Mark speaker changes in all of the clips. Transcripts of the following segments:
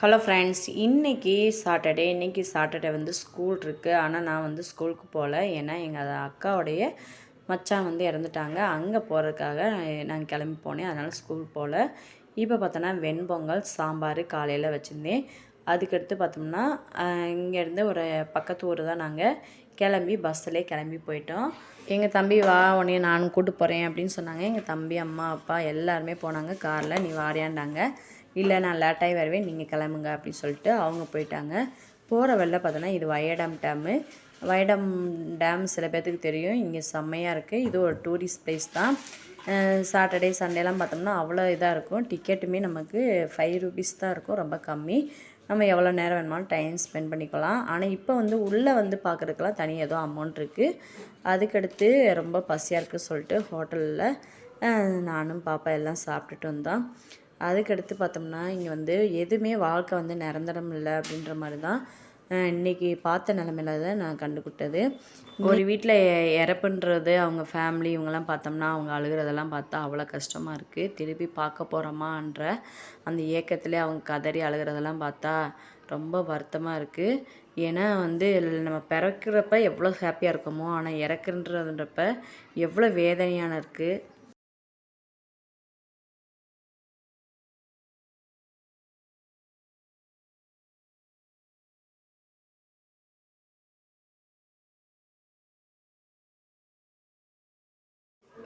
Speaker 1: Hello friends இன்றைக்கி Saturday இன்றைக்கி Saturday வந்து ஸ்கூல் இருக்குது ஆனால் நான் வந்து ஸ்கூலுக்கு போகல ஏன்னா எங்கள் அக்காவுடைய மச்சான் வந்து இறந்துட்டாங்க. அங்கே போகிறதுக்காக நான் கிளம்பி போனேன். அதனால் ஸ்கூல் போகல இப்போ பார்த்தோன்னா வெண்பொங்கல் சாம்பார் காலையில் வச்சுருந்தேன். அதுக்கடுத்து பார்த்தோம்னா இங்கேருந்து ஒரு பக்கத்து ஊர் தான் நாங்கள் கிளம்பி பஸ்ஸில் கிளம்பி போயிட்டோம். எங்கள் தம்பி வா உடனே நானும் கூட்டு போகிறேன் அப்படின்னு சொன்னாங்க. எங்கள் தம்பி அம்மா அப்பா எல்லாருமே போனாங்க. காரில் நீ வாரியாண்டாங்க இல்லை நான் லேட்டாகி வருவேன். நீங்கள் கிளம்புங்க அப்படின்னு சொல்லிட்டு அவங்க போயிட்டாங்க. போகிற வெளில பார்த்தோன்னா இது வயடம் டேமு. வயடம் டேம் சில பேர்த்துக்கு தெரியும். இங்கே செம்மையாக இருக்குது இது ஒரு டூரிஸ்ட் பிளேஸ் தான். சாட்டர்டே சண்டேலாம் பார்த்தோம்னா அவ்வளோ இதாக இருக்கும். டிக்கெட்டுமே நமக்கு ஃபைவ் ருபீஸ் தான் இருக்கும். ரொம்ப கம்மி. நம்ம எவ்வளோ நேரம் வேணுமாலும் டைம் ஸ்பெண்ட் பண்ணிக்கலாம். ஆனால் இப்போ வந்து உள்ளே வந்து பார்க்குறதுக்கெல்லாம் தனி ஏதோ அமௌண்ட் இருக்குது அதுக்கடுத்து ரொம்ப பசியாக இருக்குது சொல்லிட்டு ஹோட்டலில் நானும் பாப்பா எல்லாம் சாப்பிட்டுட்டு வந்தோம். அதுக்கடுத்து பார்த்தோம்னா இங்கே வந்து எதுவுமே வாழ்க்கை வந்து நிரந்தரம் இல்லை அப்படின்ற மாதிரி தான் இன்றைக்கி பார்த்த நிலமையில தான் நான் கண்டுக்கிட்டது ஒரு வீட்டில் இறப்புன்றது அவங்க ஃபேமிலி இவங்கெல்லாம் பார்த்தோம்னா அவங்க அழுகிறதெல்லாம் பார்த்தா அவ்வளோ கஷ்டமாக இருக்குது திருப்பி பார்க்க போகிறோமான்ற அந்த ஏக்கத்துலேயே அவங்க கதறி அழுகிறதெல்லாம் பார்த்தா ரொம்ப வருத்தமாக இருக்குது ஏன்னா வந்து நம்ம பிறக்கிறப்ப எவ்வளோ ஹாப்பியாக இருக்கோமோ ஆனால் இறக்குன்றதுன்றப்ப எவ்வளோ வேதனையான இருக்குது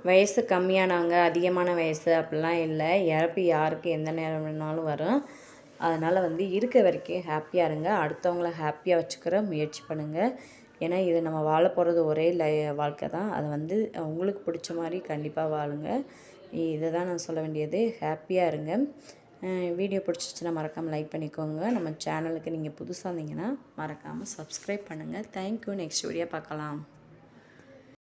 Speaker 1: வயசு கம்மியானவங்க அதிகமான வயசு அப்படிலாம் இல்லை. இறப்பு யாருக்கு எந்த நேரம் வேணாலும் வரும். அதனால் வந்து இருக்க வரைக்கும் ஹாப்பியாக இருங்க. அடுத்தவங்கள ஹாப்பியாக வச்சுக்கிற முயற்சி பண்ணுங்கள் ஏன்னா இது நம்ம வாழ போகிறது ஒரே லை வாழ்க்கை தான். அதை வந்து உங்களுக்கு பிடிச்ச மாதிரி கண்டிப்பாக வாழுங்க. இதை தான் நான் சொல்ல வேண்டியது. ஹாப்பியாக இருங்க. வீடியோ பிடிச்சிச்சுன்னா மறக்காமல் லைக் பண்ணிக்கோங்க. நம்ம சேனலுக்கு நீங்கள் புதுசாக இருந்தீங்கன்னா மறக்காமல் சப்ஸ்கிரைப் பண்ணுங்கள் தேங்க்யூ நெக்ஸ்ட் வீடியோ பார்க்கலாம்.